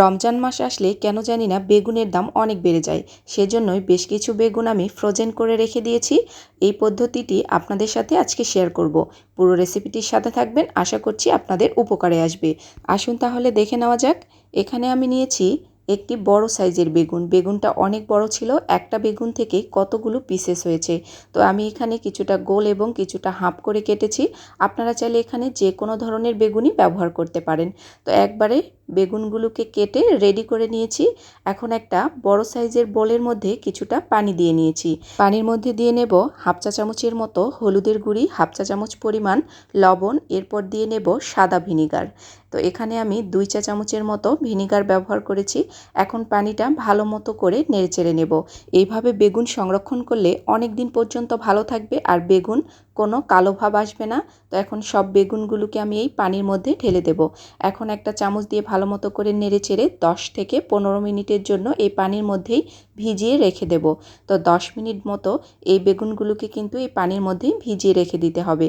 রমজান মাস আসলে কেন জানি না বেগুনের দাম অনেক বেড়ে যায়। সেজন্যই বেশ কিছু বেগুন আমি ফ্রোজেন করে রেখে দিয়েছি। এই পদ্ধতিটি আপনাদের সাথে আজকে শেয়ার করব। পুরো রেসিপিটির সাথে থাকবেন, আশা করছি আপনাদের উপকারে আসবে। আসুন তাহলে দেখে নেওয়া যাক। এখানে আমি নিয়েছি একটি বড় সাইজের বেগুন। বেগুনটা অনেক বড় ছিল, একটা বেগুন থেকে কতগুলো পিসেস হয়েছে। তো আমি এখানে কিছুটা গোল এবং কিছুটা হাফ করে কেটেছি। আপনারা চাইলে এখানে যে কোনো ধরনের বেগুনই ব্যবহার করতে পারেন। তো একবারে বেগুনগুলোকে কেটে রেডি করে নিয়েছি। এখন একটা বড় সাইজের বোলের মধ্যে কিছুটা পানি দিয়ে নিয়েছি। পানির মধ্যে দিয়ে নেব হাফ চা চামচের মতো হলুদের গুঁড়ি, হাফ চা চামচ পরিমাণ লবণ, এরপর দিয়ে নেব সাদা ভিনিগার। তো এখানে আমি দুই চা চামচের মতো ভিনিগার ব্যবহার করেছি। এখন পানিটা ভালো মতো করে নেড়েচেড়ে নেব। এইভাবে বেগুন সংরক্ষণ করলে অনেক দিন পর্যন্ত ভালো থাকবে আর বেগুন কোনো কালো ভাব আসবে না। তো এখন সব বেগুনগুলোকে আমি এই পানির মধ্যে ঢেলে দেব। এখন একটা চামচ দিয়ে ভালো মতো করে নেড়ে চেড়ে দশ থেকে পনেরো মিনিটের জন্য এই পানির মধ্যেই ভিজিয়ে রেখে দেব। তো দশ মিনিট মতো এই বেগুনগুলোকে কিন্তু এই পানির মধ্যেই ভিজিয়ে রেখে দিতে হবে।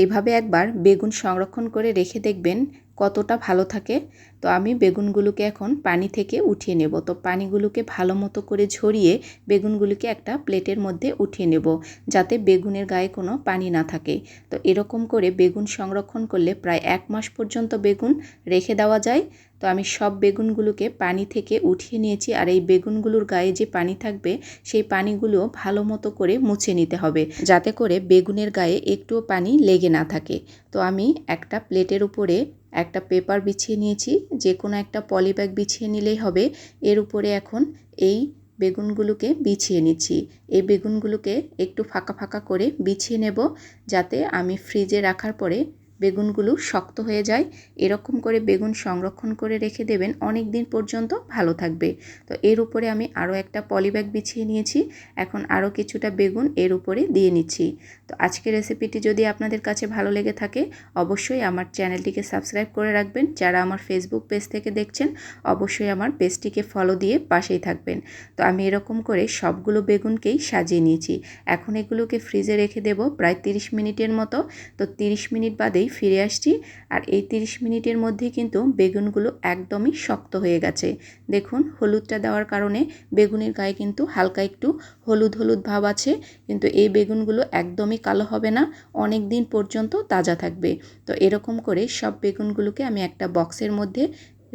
এইভাবে একবার বেগুন সংরক্ষণ করে রেখে দেখবেন কতটা ভালো থাকে, তো আমি বেগুনগুলোকে এখন পানি থেকে উঠিয়ে নেব। তো পানিগুলোকে ভালো মতো করে ঝরিয়ে বেগুনগুলোকে একটা প্লেটের মধ্যে উঠিয়ে নেব, যাতে বেগুনের গায়ে কোনো পানি না থাকে। তো এরকম করে বেগুন সংরক্ষণ করলে প্রায় এক মাস পর্যন্ত বেগুন রেখে দেওয়া যায়। তো আমি সব বেগুনগুলোকে পানি থেকে উঠিয়ে নিয়েছি, আর এই বেগুনগুলোর গায়ে যে পানি থাকবে, সেই পানিগুলো ভালো মতো করে মুছে নিতে হবে, যাতে করে বেগুনের গায়ে একটুও পানি লেগে না থাকে। তো আমি একটা প্লেটের উপরে একটা পেপার বিছিয়ে নিয়েছি, যে কোনো একটা পলিব্যাগ বিছিয়ে নিলেই হবে। এর উপরে এখন এই বেগুনগুলোকে বিছিয়ে নিচ্ছি। এই বেগুনগুলোকে একটু ফাঁকা ফাঁকা করে বিছিয়ে নেব, যাতে আমি ফ্রিজে রাখার পরে বেগুনগুলো শক্ত হয়ে যায়। এরকম করে বেগুন সংরক্ষণ করে রেখে দেবেন অনেক দিন পর্যন্ত ভালো থাকবে। তো এর উপরে আমি আরও একটা পলিব্যাগ বিছিয়ে নিয়েছি। এখন আরও কিছুটা বেগুন এর উপরে দিয়ে নিচ্ছি। তো আজকের রেসিপিটি যদি আপনাদের কাছে ভালো লেগে থাকে, অবশ্যই আমার চ্যানেলটিকে সাবস্ক্রাইব করে রাখবেন। যারা আমার ফেসবুক পেজ থেকে দেখছেন, অবশ্যই আমার পেজটিকে ফলো দিয়ে পাশেই থাকবেন। তো আমি এরকম করে সবগুলো বেগুনকেই সাজিয়ে নিয়েছি। এখন এগুলোকে ফ্রিজে রেখে দেব প্রায় তিরিশ মিনিটের মতো। তো তিরিশ মিনিট বাদেই মধ্যেই ফিরে আসছি। আর এই 30 মিনিটের মধ্যে কিন্তু বেগুনগুলো একদমই শক্ত হয়ে গেছে। দেখুন, হলুদটা দেওয়ার কারণে বেগুনের গায়ে কিন্তু হালকা একটু হলুদ হলুদ ভাব আছে। কিন্তু এই বেগুনগুলো একদমই কালো হবে না, অনেক দিন পর্যন্ত তাজা থাকবে। তো এরকম করে সব বেগুনগুলোকে আমি একটা বক্সের মধ্যে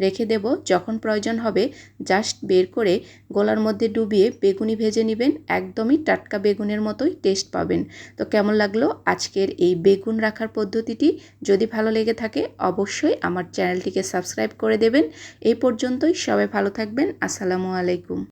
রেখে দেব, যখন প্রয়োজন হবে জাস্ট বের করে গোলার মধ্যে ডুবিয়ে বেগুনি ভেজে নেবেন। একদমই টাটকা বেগুনের মতোই টেস্ট পাবেন। তো কেমন লাগল আজকের এই বেগুন রাখার পদ্ধতিটি? যদি ভালো লেগে থাকে, অবশ্যই আমার চ্যানেলটিকে সাবস্ক্রাইব করে দেবেন। এই পর্যন্তই সবাই ভালো থাকবেন। আসসালামু আলাইকুম।